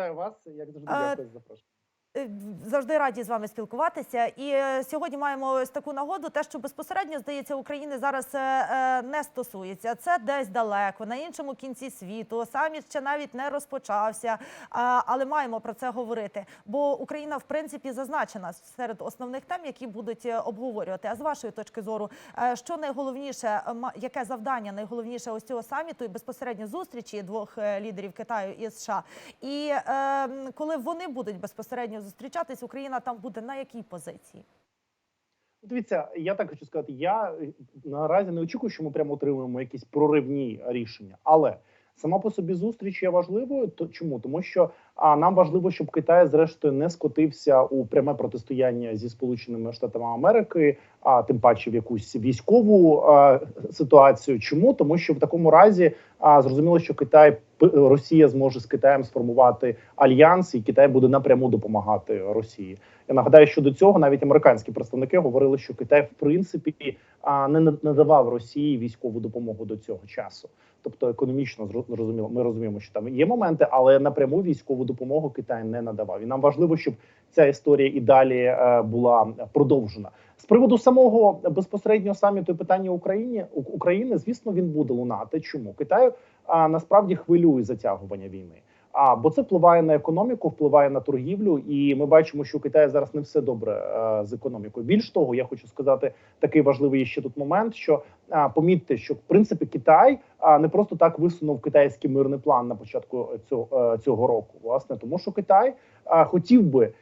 вітаю вас. Як завжди, дякую за запрошення. Е, Завжди раді з вами спілкуватися. І е, сьогодні маємо ось таку нагоду. Те, що безпосередньо здається, України зараз е, не стосується. Це десь далеко, на іншому кінці світу. Саміт ще навіть не розпочався. Але маємо про це говорити. Бо Україна, в принципі, зазначена серед основних тем, які будуть обговорювати. А з вашої точки зору, що найголовніше, яке завдання найголовніше ось цього саміту і безпосередньо зустрічі двох лідерів Китаю і США? І коли вони будуть безпосередньо зустрічатись, Україна там буде на якій позиції? Дивіться, я так хочу сказати. Я е, наразі не очікую, що ми прямо отримуємо якісь проривні рішення, але сама по собі зустріч є важливою. То чому? Тому що а нам важливо, щоб Китай зрештою не скотився у пряме протистояння зі Сполученими Штатами Америки, а тим паче в якусь військову а, ситуацію. Чому? Тому що в такому разі а, зрозуміло, що Китай Росія зможе з Китаєм сформувати альянс, і Китай буде напряму допомагати Росії. Я нагадаю, що до цього навіть американські представники говорили, що Китай в принципі не надавав Росії військову допомогу до цього часу. Тобто економічно зрозуміло, ми розуміємо, що там є моменти, але напряму військову допомогу Китай не надавав. І нам важливо, щоб ця історія і далі е, була продовжена. З приводу самого безпосереднього саміту питання Україні України, звісно, він буде лунати. Чому Китаю а, насправді хвилює затягування війни? А бо це впливає на економіку, впливає на торгівлю, і ми бачимо, що у Китаї зараз не все добре е, з економікою. Більш того, я хочу сказати такий важливий ще тут момент, що а, помітьте, що в принципі Китай а, не просто так висунув китайський мирний план на початку цього, е, цього року, власне, тому що Китай хотів би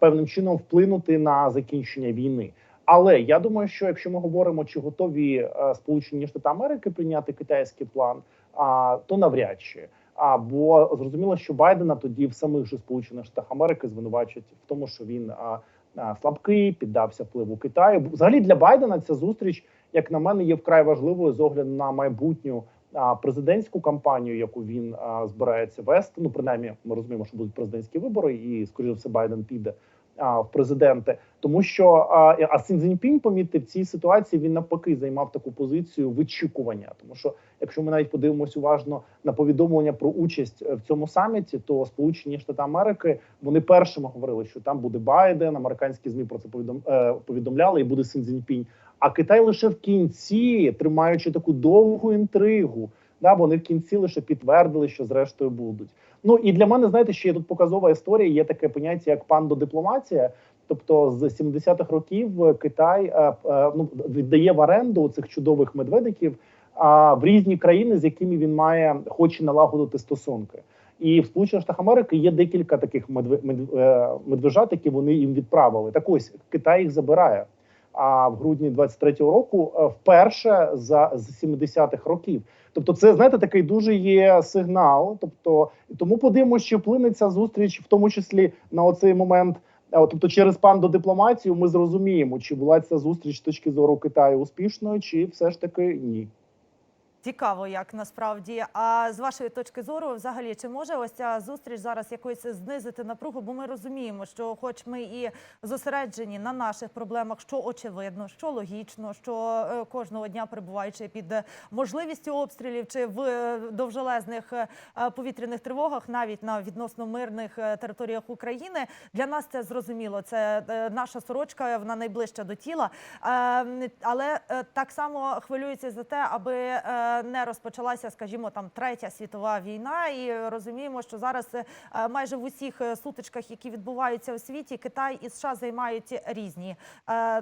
певним чином вплинути на закінчення війни. Але я думаю, що якщо ми говоримо, чи готові е, Сполучені Штати Америки прийняти китайський план, а, то навряд чи. А бо зрозуміло, що Байдена тоді в самих же Сполучених Штатах Америки звинувачують в тому, що він а, а, слабкий, піддався впливу Китаю. Взагалі для Байдена ця зустріч, як на мене, є вкрай важливою з огляду на майбутню а, президентську кампанію, яку він а, збирається вести. Ну, принаймні, ми розуміємо, що будуть президентські вибори, і скоріше все Байден піде а, в президенти, тому що а, а Сін Цзіньпінь, помітьте, в цій ситуації він навпаки займав таку позицію вичікування, тому що якщо ми навіть подивимось уважно на повідомлення про участь е, в цьому саміті, то Сполучені Штати Америки вони першими говорили, що там буде Байден, американські змі про це повідом, е, повідомляли, і буде Син Цзіньпінь. А Китай лише в кінці, тримаючи таку довгу інтригу, да вони в кінці лише підтвердили, що зрештою будуть. Ну і для мене, знаєте, ще є тут показова історія. Є таке поняття як пандодипломатія. Тобто з 70-х років Китай е, е, ну, віддає в оренду цих чудових медведиків а, в різні країни, з якими він має хоче налагодити стосунки. І в Сполучених Штатах Америки є декілька таких е, медвежат, які вони їм відправили. Так ось Китай їх забирає. А в грудні 23-го року е, вперше за з 70-х років. Тобто, це знаєте, такий дуже є сигнал. Тобто, тому подивимося, чи вплине зустріч, в тому числі на оцей момент. е, Тобто, через пандодипломатію ми зрозуміємо, чи була ця зустріч з точки зору Китаю успішною, чи все ж таки ні. Цікаво, як насправді. А з вашої точки зору, взагалі, чи може ось ця зустріч зараз якось знизити напругу? Бо ми розуміємо, що, хоч ми і зосереджені на наших проблемах, що очевидно, що логічно, що е, кожного дня перебуваючи під е, можливістю обстрілів чи в е, довжелезних повітряних тривогах, навіть на відносно мирних територіях України, для нас це зрозуміло. Це наша сорочка, вона найближча до тіла. Е, Але так само хвилюється за те, аби не розпочалася, скажімо, там третя світова війна, і розуміємо, що зараз е, майже в усіх е, сутичках, які відбуваються у світі, Китай і США займають різні е,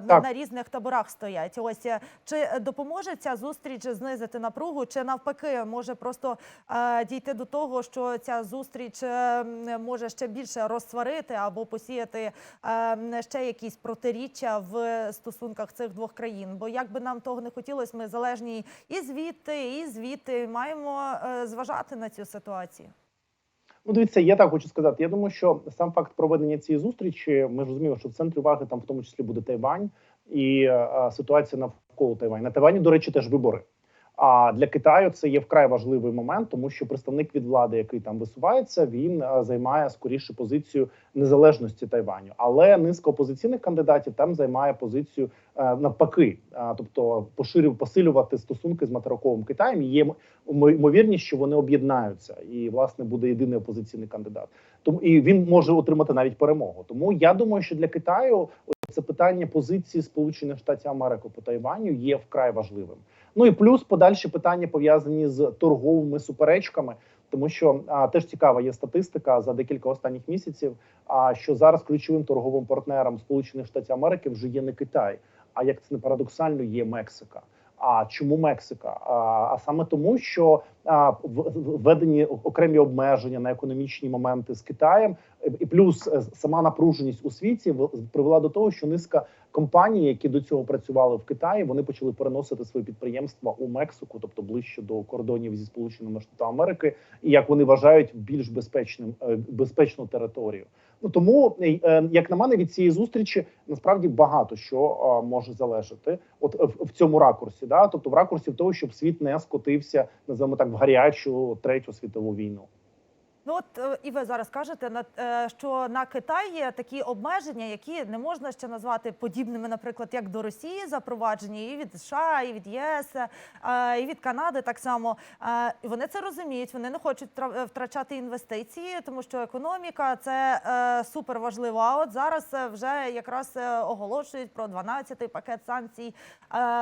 Так. на різних таборах стоять. Ось чи допоможе ця зустріч знизити напругу, чи навпаки може просто дійти до того, що ця зустріч може ще більше розсварити або посіяти ще якісь протиріччя в стосунках цих двох країн. Бо як би нам того не хотілося, ми залежні і звідти, і звідти маємо е, зважати на цю ситуацію. Ну, дивіться, я так хочу сказати. Я думаю, що сам факт проведення цієї зустрічі, ми ж розуміємо, що в центрі уваги там в тому числі буде Тайвань і е, ситуація навколо Тайвань. На Тайвані, до речі, теж вибори. А для Китаю це є вкрай важливий момент, тому що представник від влади, який там висувається, він е, займає скоріше позицію незалежності Тайваню. Але низка опозиційних кандидатів там займає позицію е, навпаки, тобто поширювати, посилювати стосунки з материковим Китаєм. Є ймовірність, що вони об'єднаються, і власне буде єдиний опозиційний кандидат. Тому і він може отримати навіть перемогу. Тому я думаю, що для Китаю це питання позиції Сполучених Штатів Америки по Тайваню є вкрай важливим. Ну і плюс подальші питання пов'язані з торговими суперечками, тому що а, теж цікава є статистика за декілька останніх місяців. А що зараз ключовим торговим партнером Сполучених Штатів Америки вже є не Китай, а як це не парадоксально, є Мексика. А чому Мексика? А, а саме тому, що введені окремі обмеження на економічні моменти з Китаєм, і плюс е, сама напруженість у світі в- привела до того, що низка компаній, які до цього працювали в Китаї, вони почали переносити свої підприємства у Мексику, тобто ближче до кордонів зі Сполученими Штатами Америки, і як вони вважають, більш безпечним е, безпечну територію. Ну тому, е, е, як на мене, від цієї зустрічі насправді багато що е, може залежати, от в, в цьому ракурсі, да, тобто в ракурсі того, щоб світ не скотився, називаємо так, в гарячу третю світову війну. Ну от е, і ви зараз кажете, на- е, що на Китай є такі обмеження, які не можна ще назвати подібними, наприклад, як до Росії запроваджені і від США, і від ЄС, е, і від Канади так само. Вони це розуміють. Вони не хочуть тра- втрачати інвестиції, тому що економіка це супер важливо. А от зараз вже якраз оголошують про 12-й пакет санкцій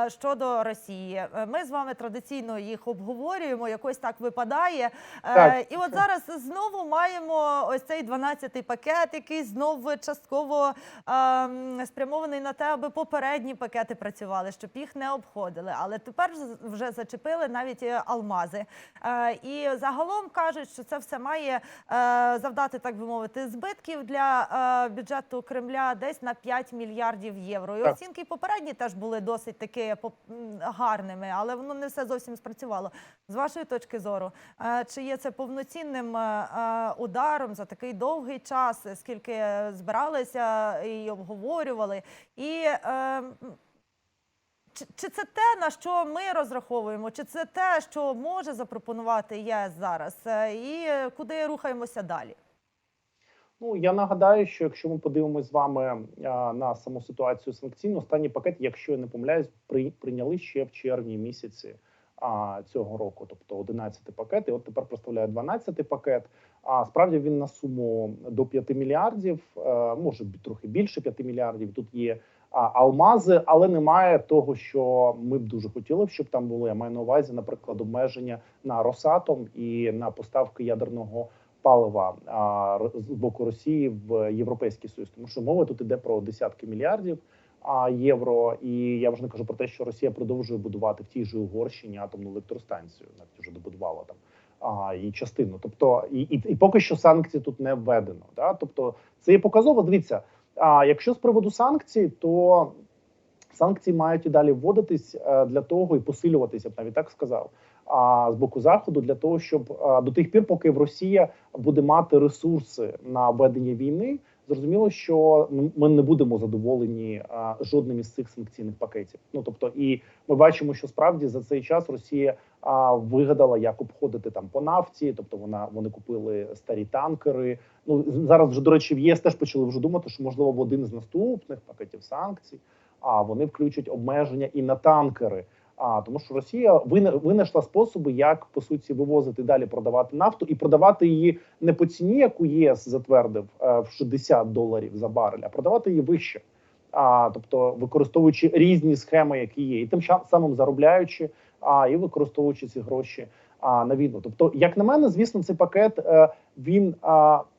щодо Росії. Ми з вами традиційно їх обговорюємо. Якось так випадає. Так. І от зараз знову маємо ось цей 12-й пакет, який знову частково ем, спрямований на те, аби попередні пакети працювали, щоб їх не обходили. Але тепер вже зачепили навіть е, алмази. Е, і загалом кажуть, що це все має е, завдати, так би мовити, збитків для е, бюджету Кремля десь на 5 мільярдів євро. І Так. оцінки попередні теж були досить таки поп- гарними, але воно не все зовсім спрацювало. З вашої точки зору, е, чи є це повноцінним е, ударом за такий довгий час, скільки е, збиралися і обговорювали? І е, чи, це те, на що ми розраховуємо, чи це те, що може запропонувати ЄС зараз, Е, і е, куди рухаємося далі? Ну я нагадаю, що якщо ми подивимось з вами а, на саму ситуацію санкційну, останній пакет, якщо я не помиляюсь, при, прийняли ще в червні місяці а, цього року, тобто 11 пакет, і от тепер представляє 12 пакет. А справді він на суму до 5 мільярдів, е, може трохи більше 5 мільярдів. Тут є алмази, але немає того, що ми б дуже хотіли, щоб там було. Я маю на увазі, наприклад, обмеження на Росатом і на поставки ядерного палива а, з боку Росії в Європейський Союз, тому що мова тут іде про десятки мільярдів євро. І я вже не кажу про те, що Росія продовжує будувати в тій же Угорщині атомну електростанцію, навіть вже добудувала там а, її частину. Тобто, і, і, і поки що санкції тут не введено. Да? Тобто, це є показово. Дивіться, а якщо з приводу санкцій, то санкції мають і далі вводитись е, для того і посилюватися, б навіть так сказав. А з боку заходу для того, щоб до тих пір, поки в Росія буде мати ресурси на ведення війни, зрозуміло, що ми не будемо задоволені а, жодним із цих санкційних пакетів. Ну тобто, і ми бачимо, що справді за цей час Росія а, вигадала, як обходити там по нафті. Тобто, вона вони купили старі танкери. Ну зараз вже до речі, в ЄС теж почали вже думати, що можливо в один з наступних пакетів санкцій, а вони включать обмеження і на танкери. А тому, що Росія вина- винайшла способи, як по суті вивозити далі продавати нафту і продавати її не по ціні, яку ЄС затвердив е, в 60 доларів за барель, а продавати її вище. А тобто використовуючи різні схеми, які є, і тим самим заробляючи, а і використовуючи ці гроші а, на війну. Тобто, як на мене, звісно, цей пакет е, він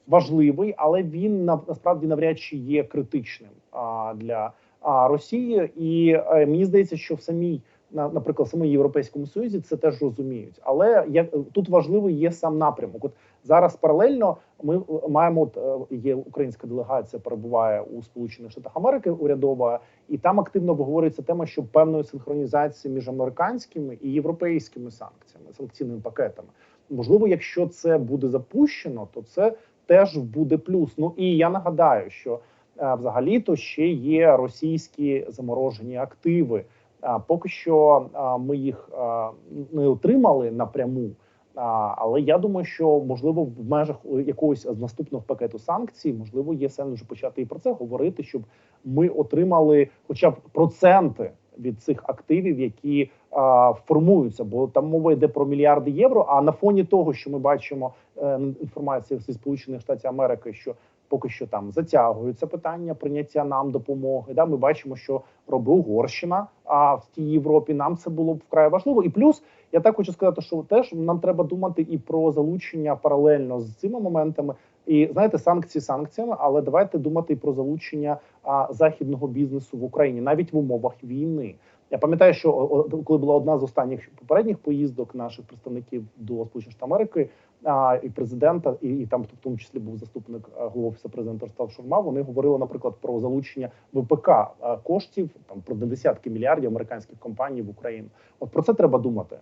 важливий, але він на, насправді навряд чи є критичним а, для Росії. І е, мені здається, що в самій наприклад, саме Європейському Союзі це теж розуміють. Але як тут важливий є сам напрямок. От зараз паралельно ми е, маємо от, е, є українська делегація, перебуває у Сполучених Штатах Америки урядова, і там активно обговорюється тема, що певної синхронізації між американськими і європейськими санкціями, санкційними пакетами. Можливо, якщо це буде запущено, то це теж буде плюс. Ну і я нагадаю, що е, взагалі-то ще є російські заморожені активи поки що ми їх не отримали напряму. Але я думаю, що можливо в межах якогось з наступного пакету санкцій можливо є сенс вже почати і про це говорити, щоб ми отримали хоча б проценти від цих активів, які формуються, бо там мова йде про мільярди євро. А на фоні того, що ми бачимо е, інформацію зі сполучених штатів Америки, що поки що там затягується питання прийняття нам допомоги. Да, ми бачимо, що робить Угорщина. А в тій Європі нам це було б вкрай важливо. І плюс я так хочу сказати, що теж нам треба думати і про залучення паралельно з цими моментами. І знаєте, санкції санкціями, але давайте думати і про залучення а, західного бізнесу в Україні навіть в умовах війни. Я пам'ятаю, що коли була одна з останніх попередніх поїздок наших представників до Сполучених Штатів Америки а, і президента, і, і там в тому числі був заступник голови офісу президента Ростав Шурма. Вони говорили, наприклад, про залучення ВПК коштів там про десятки мільярдів американських компаній в Україну. От про це треба думати.